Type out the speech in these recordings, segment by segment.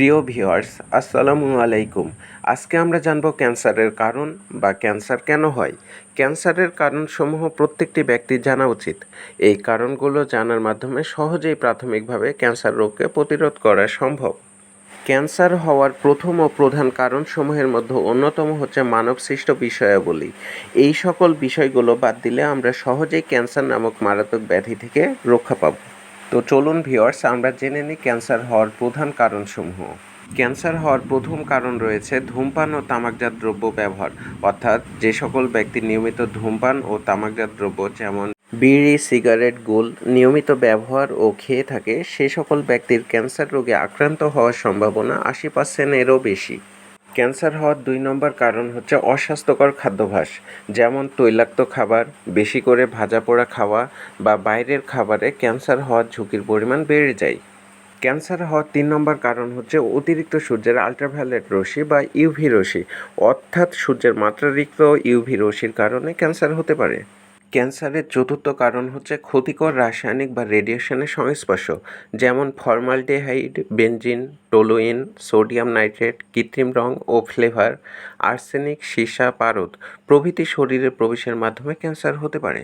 প্রিয় ভিউয়ার্স, আসসালামু আলাইকুম। আজকে আমরা জানব ক্যান্সারের কারণ বা ক্যান্সার কেন হয়। ক্যান্সারের কারণসমূহ প্রত্যেকটি ব্যক্তির জানা উচিত। এই কারণগুলো জানার মাধ্যমে সহজেই প্রাথমিকভাবে ক্যান্সার রোগকে প্রতিরোধ করা সম্ভব। ক্যান্সার হওয়ার প্রথম ও প্রধান কারণসমূহের মধ্যে অন্যতম হচ্ছে মানবসৃষ্ট বিষয়াবলী। এই সকল বিষয়গুলো বাদ দিলে আমরা সহজেই ক্যান্সার নামক মারাত্মক ব্যাধি থেকে রক্ষা পাব। তো চলুন ভিওয়ার্স আমরা জেনে নিই ক্যান্সার হওয়ার প্রধান কারণসমূহ। ক্যান্সার হওয়ার প্রথম কারণ রয়েছে ধূমপান ও তামাকজাত দ্রব্য ব্যবহার। অর্থাৎ যে সকল ব্যক্তি নিয়মিত ধূমপান ও তামাকজাত দ্রব্য যেমন বিড়ি, সিগারেট, গোল নিয়মিত ব্যবহার ও খেয়ে থাকে, সে সকল ব্যক্তির ক্যান্সার রোগে আক্রান্ত হওয়ার সম্ভাবনা আশি পার্সেন্টেরও বেশি। ক্যান্সার হওয়ার দুই নম্বর কারণ হচ্ছে অস্বাস্থ্যকর খাদ্যাভ্যাস, যেমন তৈলাক্ত খাবার, বেশি করে ভাজা পোড়া খাওয়া বা বাইরের খাবারে ক্যান্সার হওয়ার ঝুঁকির পরিমাণ বেড়ে যায়। ক্যান্সার হওয়ার তিন নম্বর কারণ হচ্ছে অতিরিক্ত সূর্যের আলট্রাভায়োলেট রশ্মি বা ইউভি রশ্মি, অর্থাৎ সূর্যের মাত্রাতিরিক্ত ইউভি রশ্মির কারণে ক্যান্সার হতে পারে। ক্যান্সারের চতুর্থ কারণ হচ্ছে ক্ষতিকর রাসায়নিক বা রেডিয়েশনের সংস্পর্শ, যেমন formaldehyde benzene toluene sodium nitrate কৃত্রিম রং ও ফ্লেভার আর্সেনিক সীসা, পারদ প্রভৃতি শরীরে প্রবেশের মাধ্যমে ক্যান্সার হতে পারে।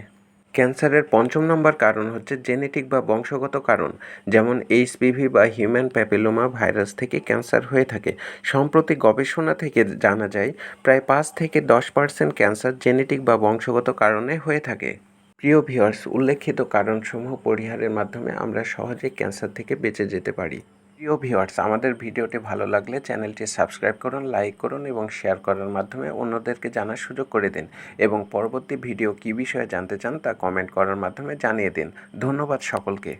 ক্যান্সারের পঞ্চম নম্বর কারণ হচ্ছে জেনেটিক বা বংশগত কারণ, যেমন এইচপিভি বা হিউম্যান প্যাপিলোমা ভাইরাস থেকে ক্যান্সার হয়ে থাকে। সম্প্রতি গবেষণা থেকে জানা যায়, প্রায় পাঁচ থেকে দশ পার্সেন্ট ক্যান্সার জেনেটিক বা বংশগত কারণে হয়ে থাকে। প্রিয় ভিউয়ার্স, উল্লেখিত কারণসমূহ পরিহারের মাধ্যমে আমরা সহজেই ক্যান্সার থেকে বেঁচে যেতে পারি। প্রিয় ভিউয়ার্স আমাদের ভিডিওটি ভালো লাগলে চ্যানেলটি সাবস্ক্রাইব করুন লাইক করুন এবং শেয়ার করার মাধ্যমে অন্যদেরকে জানার সুযোগ করে দিন। এবং পরবর্তী ভিডিও কী বিষয়ে জানতে চান তা কমেন্ট করার মাধ্যমে জানিয়ে দিন। ধন্যবাদ সকলকে।